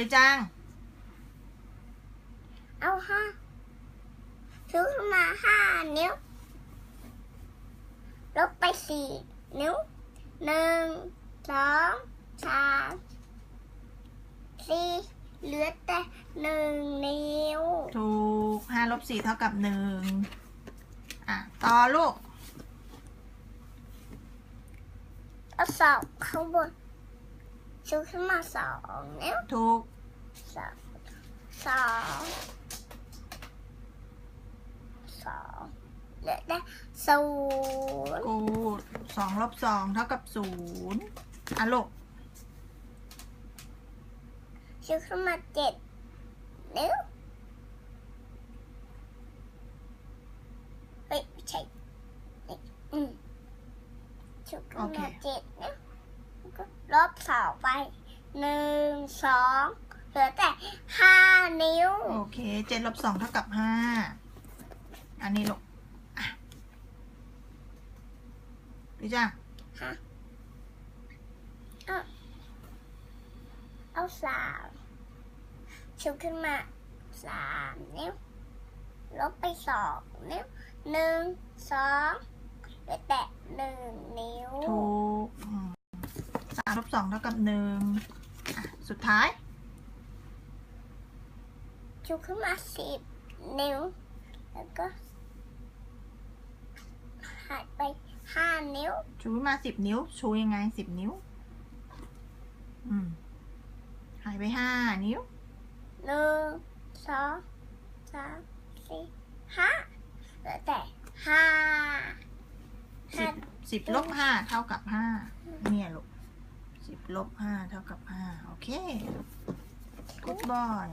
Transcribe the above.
เลยจัง เอาห้าชูขึ้นมาห้านิ้ว ลบไปสี่นิ้วหนึ่งสองสามสี่เหลือแต่หนึ่งนิ้ว ถูกห้าลบสี่เท่ากับหนึ่งอะ ต่อลูกเอาสองข้างบน ชูขึ้นมาสองนิ้วถูกสองสองสองเหลือได้ศูนย์กูสองลบสองเท่ากับศูนย์อะลูกชูขึ้นมาเจ็ดนิ้วเฮ้ยไม่ใช่นี่อืมชูขึ้นโอเคมาเจ็ดนิ้วแล้วก็ ลบสองไปหนึ่งสองเหลือแต่ห้านิ้ว โอเคเจ็ดลบสองเท่ากับห้าอันนี้ลูกอะดีจ้าฮะเอาเอาสามชูขึ้นมาสามนิ้ว ลบไปสองนิ้วหนึ่งสองเหลือแต่หนึ่งนิ้วถูกอืม สามลบสองเท่ากับหนึ่งอะสุดท้ายชูขึ้นมาสิบนิ้ว แล้วก็หายไปห้านิ้ว ชูขึ้นมาสิบนิ้ว ชูยังไงสิบนิ้ว อืม หายไปห้านิ้วหนึ่งสองสามสี่ห้าเหลือแต่ห้าสิห้าบสิบลบห้าเท่ากับห้าเนี่ยลูก สิบลบห้าเท่ากับห้าโอเค good boy